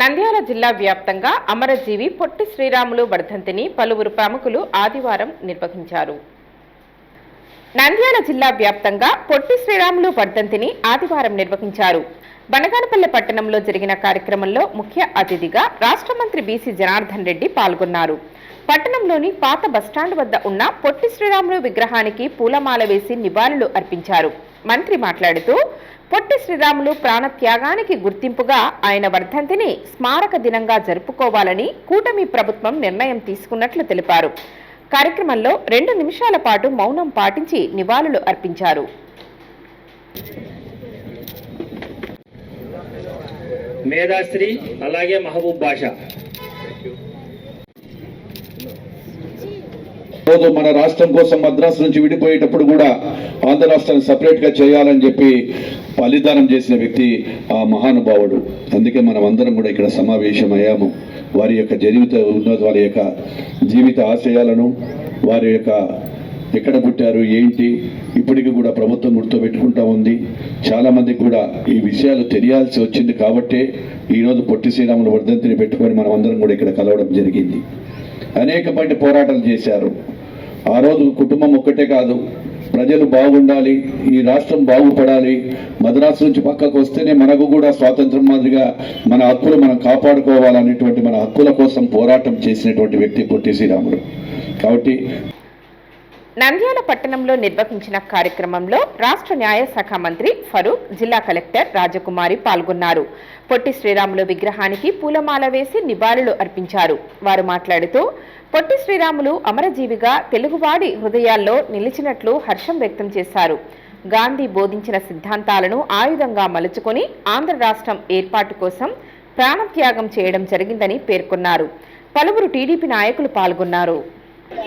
నంద్యాల జిల్లా వ్యాప్తంగా అమరజీవి పొట్టి శ్రీరాములు వర్ధంతిని పలువురు ప్రముఖులు ఆదివారం నిర్వహించారు. నంద్యాల జిల్లా వ్యాప్తంగా పొట్టి శ్రీరాములు వర్ధంతిని ఆదివారం నిర్వహించారు. బనగానపల్లె పట్టణంలో జరిగిన కార్యక్రమంలో ముఖ్య అతిథిగా రాష్ట్ర మంత్రి బీసీ జనార్దన్ రెడ్డి పాల్గొన్నారు. పట్టణంలోని పాత బస్టాండ్ వద్ద ఉన్న పొట్టి శ్రీరాములు విగ్రహానికి పూలమాల వేసి నివాళులు అర్పించారు. మంత్రి మాట్లాడుతూ పొట్టి శ్రీరాములు ప్రాణత్యాగానికి గుర్తింపుగా ఆయన వర్ధంతిని స్మారక దినంగా జరుపుకోవాలని కూటమి ప్రభుత్వం నిర్ణయం తీసుకున్నట్లు తెలిపారు. కార్యక్రమంలో రెండు నిమిషాల పాటు మౌనం పాటించి నివాళులు అర్పించారు. మేధాశ్రీ అలాగే మహబూబ్ బాషా. రోజు మన రాష్ట్రం కోసం మద్రాసు నుంచి విడిపోయేటప్పుడు కూడా ఆంధ్ర రాష్ట్రాన్ని సపరేట్గా చేయాలని చెప్పి బలిదానం చేసిన వ్యక్తి ఆ మహానుభావుడు. అందుకే మనం అందరం కూడా ఇక్కడ సమావేశమయ్యాము. వారి యొక్క జీవిత ఉన్నత వారి యొక్క జీవిత ఆశయాలను వారి యొక్క ఎక్కడ పుట్టారు ఏంటి ఇప్పటికీ కూడా ప్రభుత్వం గుర్తుపెట్టుకుంటా ఉంది. చాలామందికి కూడా ఈ విషయాలు తెలియాల్సి వచ్చింది కాబట్టే ఈరోజు పొట్టి శ్రీరాములు వర్ధంతిని పెట్టుకొని మనం అందరం కూడా ఇక్కడ కలవడం జరిగింది. అనేక పోరాటాలు చేశారు. ఆ రోజు కుటుంబం ఒక్కటే కాదు ప్రజలు బాగుండాలి ఈ రాష్ట్రం బాగుపడాలి మద్రాసు నుంచి పక్కకు వస్తేనే మనకు కూడా స్వాతంత్రం మాదిరిగా మన హక్కులు మనం కాపాడుకోవాలనేటువంటి మన హక్కుల కోసం పోరాటం చేసినటువంటి వ్యక్తి పొట్టి శ్రీరాముడు. కాబట్టి నంద్యాల పట్టణంలో నిర్వహించిన కార్యక్రమంలో రాష్ట్ర న్యాయశాఖ మంత్రి ఫరూక్ జిల్లా కలెక్టర్ రాజకుమారి పాల్గొన్నారు. పొట్టి శ్రీరాములు విగ్రహానికి పూలమాల వేసి నివాళులు అర్పించారు. వారు మాట్లాడుతూ పొట్టి శ్రీరాములు అమరజీవిగా తెలుగువాడి హృదయాల్లో నిలిచినట్లు హర్షం వ్యక్తం చేశారు. గాంధీ బోధించిన సిద్ధాంతాలను ఆయుధంగా మలుచుకొని ఆంధ్ర రాష్ట్రం ఏర్పాటు కోసం ప్రాణత్యాగం చేయడం జరిగిందని పేర్కొన్నారు. పలువురు టీడీపీ నాయకులు పాల్గొన్నారు.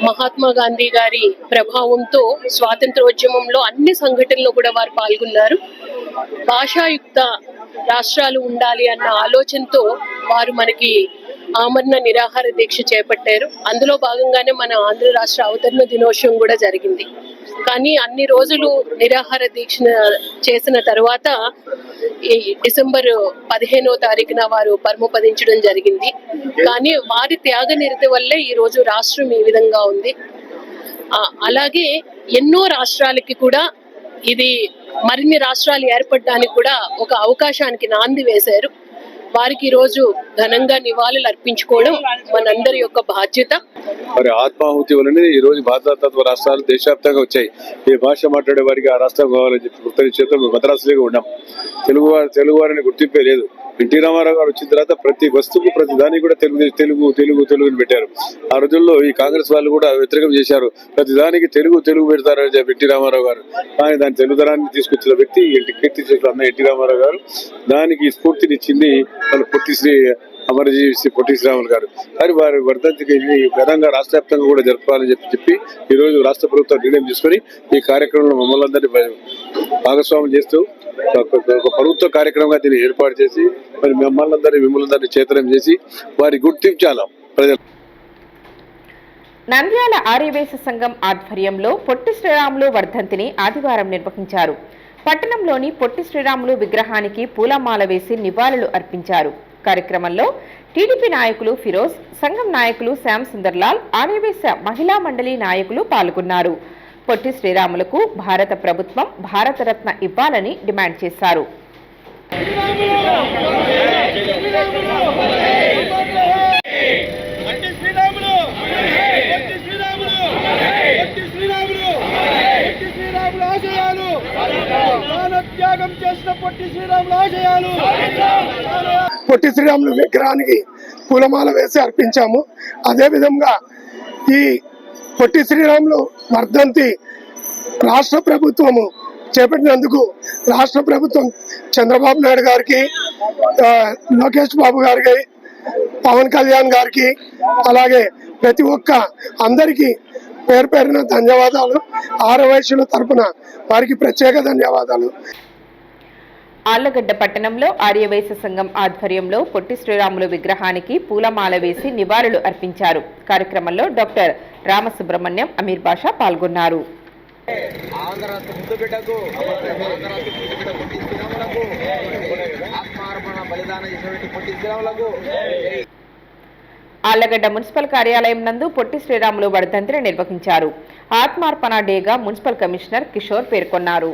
మహాత్మా గాంధీ గారి ప్రభావంతో స్వాతంత్రోద్యమంలో అన్ని సంఘటనలు కూడా వారు పాల్గొన్నారు. భాషాయుక్త రాష్ట్రాలు ఉండాలి అన్న ఆలోచనతో వారు మనకి ఆమరణ నిరాహార దీక్ష చేపట్టారు. అందులో భాగంగానే మన ఆంధ్ర రాష్ట్ర అవతరణ దినోత్సవం కూడా జరిగింది. కానీ అన్ని రోజులు నిరాహార దీక్ష చేసిన తర్వాత ఈ డిసెంబర్ పదిహేనో తారీఖున వారు పరమపదించడం జరిగింది. కానీ వారి త్యాగ నిరతి వల్లే ఈ రోజు రాష్ట్రం ఈ విధంగా ఉంది. అలాగే ఎన్నో రాష్ట్రాలకి కూడా ఇది మరిన్ని రాష్ట్రాలు ఏర్పడడానికి కూడా ఒక అవకాశానికి నాంది వేశారు. వారికి ఈరోజు ఘనంగా నివాళులు అర్పించుకోవడం మనందరి యొక్క బాధ్యత. మరి ఆత్మాహుతి వలన ఈ రోజు భారతతత్వ రాష్ట్రాలు దేశవ్యాప్తంగా వచ్చాయి. ఈ భాష మాట్లాడే వారికి ఆ రాష్ట్రం కావాలని చెప్పి గుర్తించేతో మేము ఉన్నాం. తెలుగు వారి తెలుగు వారిని గుర్తింపే లేదు. ఎన్టీ రామారావు గారు వచ్చిన తర్వాత ప్రతి వస్తువుకు ప్రతి దానికి కూడా తెలుగు తెలుగు తెలుగు తెలుగుని పెట్టారు. ఆ రోజుల్లో ఈ కాంగ్రెస్ వాళ్ళు కూడా వ్యతిరేకం చేశారు. ప్రతి దానికి తెలుగు తెలుగు పెడతారని చెప్పి ఎన్టీ రామారావు గారు. కానీ దాని తెలుగుదనాన్ని తీసుకొచ్చిన వ్యక్తి కీర్తి చేసిన అన్న ఎన్టీ రామారావు గారు దానికి స్ఫూర్తినిచ్చింది వాళ్ళు పొట్టి శ్రీ అమరజీవి శ్రీ పొట్టి శ్రీరాములు గారు. మరి వారి వర్ధంతికి ఘనంగా రాష్ట్ర వ్యాప్తంగా కూడా జరపాలని చెప్పి చెప్పి ఈ రోజు రాష్ట్ర ప్రభుత్వం నిర్ణయం తీసుకొని ఈ కార్యక్రమంలో మమ్మల్ని అందరినీ భాగస్వామ్యం చేస్తూ ఒక ఒక ప్రభుత్వ కార్యక్రమంగా దీన్ని ఏర్పాటు చేసి మరి మిమ్మల్ని అందరినీ మిమ్మల్ని అందరినీ చేతనం చేసి వారి గుర్తించాల ప్రజలు. నంద్యాల ఆర్యవేశ సంఘం ఆధ్వర్యంలో పొట్టి శ్రీరాములు వర్ధంతిని ఆదివారం నిర్వహించారు. పట్టణంలోని పొట్టి శ్రీరాములు విగ్రహానికి పూలమాల వేసి నివాళులు అర్పించారు. కార్యక్రమంలో టీడీపీ నాయకులు ఫిరోజ్ సంఘం నాయకులు శ్యామ్ సుందర్లాల్ ఆర్యవేశ మహిళా మండలి నాయకులు పాల్గొన్నారు. పొట్టి శ్రీరాములకు భారత ప్రభుత్వం భారతరత్న ఇవ్వాలని డిమాండ్ చేశారు. ఆశయాలు చేసిన పొట్టి శ్రీరాములు ఆశయాలు. పొట్టి శ్రీరాములు విగ్రహానికి పూలమాల వేసి అర్పించాము. అదేవిధంగా ఈ పొట్టి శ్రీరాములు వర్ధంతి రాష్ట్ర ప్రభుత్వము చేపట్టినందుకు రాష్ట్ర ప్రభుత్వం చంద్రబాబు నాయుడు గారికి లోకేష్ బాబు గారికి పవన్ కళ్యాణ్ గారికి అలాగే ప్రతి ఒక్క అందరికీ పేరు పేరున ధన్యవాదాలు. ఆరవయసుల తరపున వారికి ప్రత్యేక ధన్యవాదాలు. ఆళ్ళగడ్డ పట్టణంలో ఆర్యవైశ్య సంఘం ఆధ్వర్యంలో పొట్టి శ్రీరాములు విగ్రహానికి పూలమాల వేసి నివాళులు అర్పించారు. కార్యక్రమంలో డాక్టర్ రామసుబ్రహ్మణ్యం అమీర్ బాషా పాల్గొన్నారు. ఆళ్ళగడ్డ మున్సిపల్ కార్యాలయం నందు పొట్టి శ్రీరాములు వర్ధంతిని నిర్వహించారు. ఆత్మార్పణ డేగా మున్సిపల్ కమిషనర్ కిషోర్ పేర్కొన్నారు.